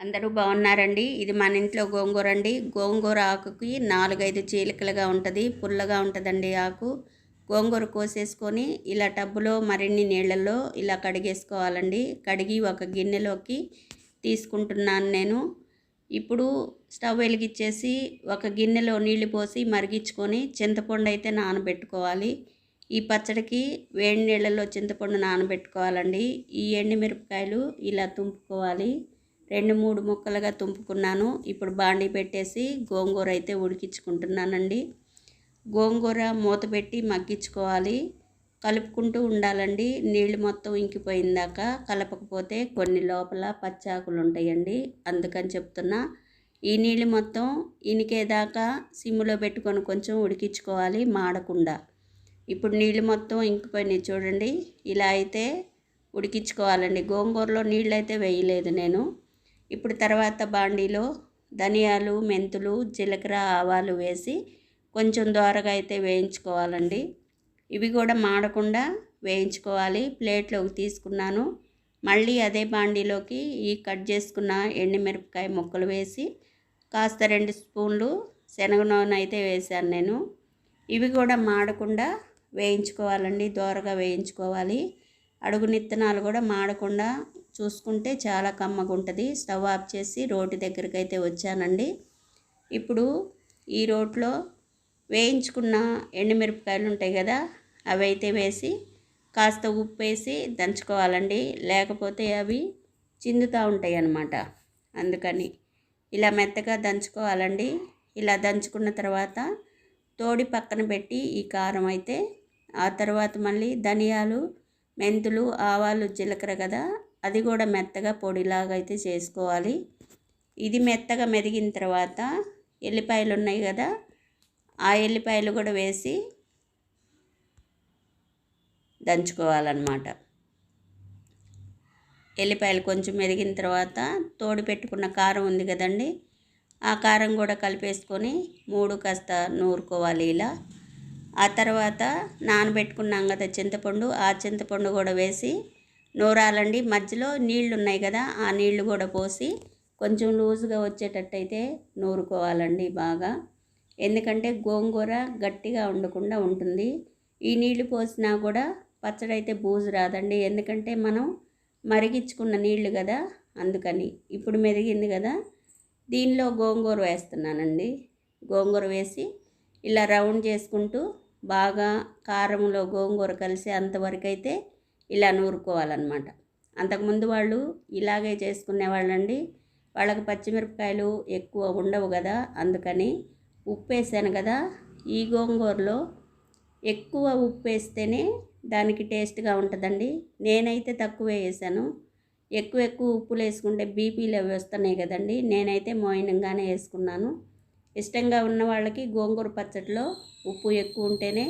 అందరూ బాగున్నారండి. ఇది మన ఇంట్లో గోంగూర అండి. గోంగూర ఆకుకి నాలుగైదు చీలికలుగా ఉంటుంది. పుల్లగా ఉంటుందండి ఆకు. గోంగూర కోసేసుకొని ఇలా టబ్బులో మరిన్ని నీళ్ళల్లో ఇలా కడిగేసుకోవాలండి. కడిగి ఒక గిన్నెలోకి తీసుకుంటున్నాను నేను. ఇప్పుడు స్టవ్ వెలిగించేసి ఒక గిన్నెలో నీళ్ళు పోసి మరిగించుకొని చింతపండు అయితే నానబెట్టుకోవాలి. ఈ పచ్చడికి వేడి నీళ్ళలో చింతపండు నానబెట్టుకోవాలండి. ఈ ఎండుమిరపకాయలు ఇలా తుంపుకోవాలి. రెండు మూడు ముక్కలుగా తుంపుకున్నాను. ఇప్పుడు బాండీ పెట్టేసి గోంగూర అయితే ఉడికించుకుంటున్నానండి. గోంగూర మూత పెట్టి మగ్గించుకోవాలి. కలుపుకుంటూ ఉండాలండి. నీళ్ళు మొత్తం ఇంకిపోయిందాక కలపకపోతే కొన్ని లోపల పచ్చాకులు ఉంటాయండి. అందుకని చెప్తున్నా ఈ నీళ్ళు మొత్తం ఇనికేదాకా సిమ్లో పెట్టుకొని కొంచెం ఉడికించుకోవాలి మాడకుండా. ఇప్పుడు నీళ్ళు మొత్తం ఇంకిపోయినాయి చూడండి. ఇలా అయితే ఉడికించుకోవాలండి. గోంగూరలో నీళ్ళు అయితే వేయలేదు నేను. ఇప్పుడు తర్వాత బాండీలో ధనియాలు మెంతులు జీలకర్ర ఆవాలు వేసి కొంచెం దోరగా అయితే వేయించుకోవాలండి. ఇవి కూడా మాడకుండా వేయించుకోవాలి. ప్లేట్లోకి తీసుకున్నాను. మళ్ళీ అదే బాండీలోకి ఈ కట్ చేసుకున్న ఎండుమిరపకాయ ముక్కలు వేసి కాస్త రెండు స్పూన్లు శనగ నూనె అయితే వేశాను నేను. ఇవి కూడా మాడకుండా వేయించుకోవాలండి. దోరగా వేయించుకోవాలి. అడుగు నిత్తనాలు కూడా మాడకుండా చూసుకుంటే చాలా కమ్మగా ఉంటుంది స్టవ్ ఆఫ్ చేసి రోటి దగ్గరికి అయితే వచ్చానండి. ఇప్పుడు ఈ రోట్లో వేయించుకున్న ఎండుమిరపకాయలు ఉంటాయి కదా అవి అయితే వేసి కాస్త ఉప్పు వేసి దంచుకోవాలండి. లేకపోతే అవి చిందుతూ ఉంటాయి అన్నమాట అందుకని ఇలా మెత్తగా దంచుకోవాలండి. ఇలా దంచుకున్న తర్వాత తోడి పక్కన పెట్టి ఈ కారం అయితే ఆ తర్వాత మళ్ళీ ధనియాలు మెంతులు ఆవాలు జీలకర్ర కదా అది కూడా మెత్తగా పొడిలాగా అయితే చేసుకోవాలి. ఇది మెత్తగా మెదిగిన తర్వాత ఎల్లిపాయలు ఉన్నాయి కదా ఆ ఎల్లిపాయలు కూడా వేసి దంచుకోవాలన్నమాట. ఎల్లిపాయలు కొంచెం మెదిగిన తర్వాత తోడు పెట్టుకున్న కారం ఉంది కదండి ఆ కారం కూడా కలిపేసుకొని మూడు కాస్త నూరుకోవాలి ఇలా. ఆ తర్వాత నానబెట్టుకున్నాం కదా చింతపండు ఆ చింతపండు కూడా వేసి నూరాలండి. మధ్యలో నీళ్ళు ఉన్నాయి కదా ఆ నీళ్ళు కూడా పోసి కొంచెం లూజుగా వచ్చేటట్టయితే నూరుకోవాలండి బాగా. ఎందుకంటే గోంగూర గట్టిగా ఉండకుండా ఉంటుంది. ఈ నీళ్ళు పోసినా కూడా పచ్చడి అయితే బూజు రాదండి. ఎందుకంటే మనం మరిగించుకున్న నీళ్ళు కదా అందుకని. ఇప్పుడు మెరిగింది కదా దీనిలో గోంగూర వేస్తున్నానండి. గోంగూర వేసి ఇలా రౌండ్ చేసుకుంటూ బాగా కారంలో గోంగూర కలిసి అంతవరకు అయితే ఇలా నూరుకోవాలన్నమాట. అంతకుముందు వాళ్ళు ఇలాగే చేసుకునేవాళ్ళండి. వాళ్ళకి పచ్చిమిరపకాయలు ఎక్కువ ఉండవు కదా అందుకని ఉప్పు వేసాను కదా. ఈ గోంగూరలో ఎక్కువ ఉప్పు వేస్తేనే దానికి టేస్ట్గా ఉంటుందండి. నేనైతే తక్కువ వేసాను. ఎక్కువ ఎక్కువ ఉప్పులు వేసుకుంటే బీపీలు అవి వస్తున్నాయి కదండి. నేనైతే మోయినంగానే వేసుకున్నాను. ఇష్టంగా ఉన్న వాళ్ళకి గోంగూర పచ్చడిలో ఉప్పు ఎక్కువ ఉంటేనే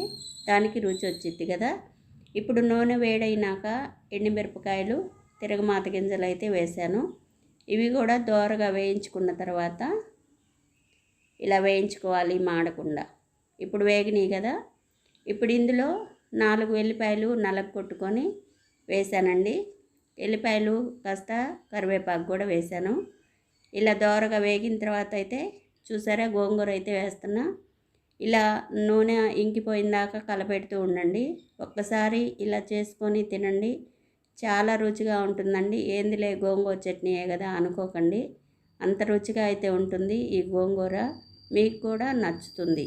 దానికి రుచి వచ్చింది కదా. ఇప్పుడు నూనె వేడైనాక ఎండుమిరపకాయలు తిరగమాత గింజలు అయితే వేసాను ఇవి కూడా దోరగా వేయించుకున్న తర్వాత ఇలా వేయించుకోవాలి మాడకుండా. ఇప్పుడు వేగినాయి కదా. ఇప్పుడు ఇందులో నాలుగు వెల్లిపాయలు నలగ కొట్టుకొని వేసానండి ఎల్లిపాయలు కాస్త కరివేపాకు కూడా వేసాను ఇలా దోరగా వేగిన తర్వాత అయితే చూసారా గోంగూర అయితే వేస్తున్నా. ఇలా నూనె ఇంకిపోయిందాక కలపెడుతూ ఉండండి. ఒక్కసారి ఇలా చేసుకొని తినండి. చాలా రుచిగా ఉంటుందండి. ఏందిలే గోంగూర చట్నీయే కదా అనుకోకండి. అంత రుచిగా అయితే ఉంటుంది ఈ గోంగూర. మీకు కూడా నచ్చుతుంది.